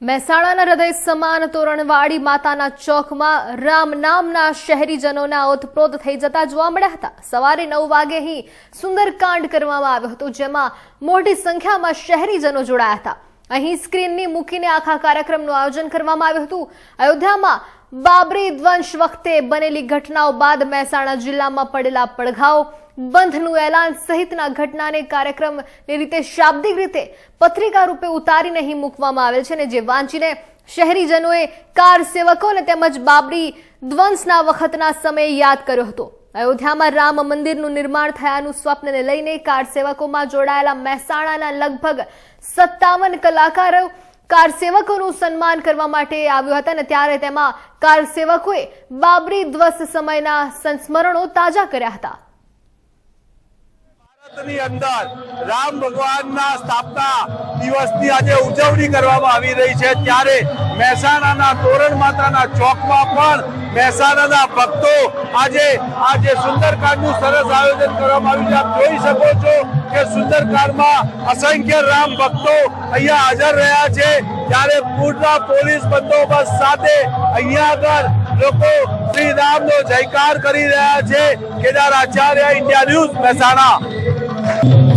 મહેસાણાના હૃદય સમાન તોરણવાડી માતાના ચોકમાં રામ નામના શહેરીજનોના ઓતપ્રોત થઈ જતા જોવા મળ્યા હતા. સવારે નવ વાગે અહીં સુંદરકાંડ કરવામાં આવ્યો હતો, જેમાં મોટી સંખ્યામાં શહેરીજનો જોડાયા હતા. અહીં સ્ક્રીનની મૂકીને આખા કાર્યક્રમનું આયોજન કરવામાં આવ્યું હતું. અયોધ્યામાં બાબરી ધ્વંસ વખતે બનેલી ઘટનાઓ બાદ મહેસાણા જિલ્લામાં પડેલા પડઘાઓ, બંધનું એલાન સહિતના ઘટનાને કાર્યક્રમની રીતે શાબ્દિક રીતે પત્રિકા રૂપે ઉતારીને અહીં મૂકવામાં આવેલ છે ને જે વાંચીને શહેરીજનોએ કાર સેવકોને તેમજ બાબરી ધ્વંસના વખતના સમયે યાદ કર્યો હતો. અયોધ્યામાં રામ મંદિરનું નિર્માણ થયાનું સ્વપ્નને લઈને કાર સેવકોમાં જોડાયેલા મહેસાણાના લગભગ સત્તાવન કલાકારો કાર સેવકોનું સન્માન કરવા માટે આવ્યો હતા અને ત્યારે તેમાં કાર સેવકોએ બાબરી ધ્વસ્ત સમયના સંસ્મરણો તાજા કર્યા હતા. ભારતની અંદર રામ ભગવાનના સ્થાપના દિવસની આજે ઉજવણી કરવામાં આવી રહી છે. ત્યારે મહેસાણાના તોરણ માતાના ચોકમાં પણ મહેસાણાના ભક્તો આજે આજે સુંદરકાંડનું સરસ આયોજન કરવામાં આવ્યું છે. આપ જોઈ શકો છો કે સુંદરકાંડમાં અસંખ્ય રામ ભક્તો અહીંયા હાજર રહ્યા છે. ત્યારે પૂરના પોલીસ બંદોબસ્ત સાથે અહીંયા આગળ લોકો શ્રી રામનો જયકાર કરી રહ્યા છે. Kedar Acharya, India news, Mehsana.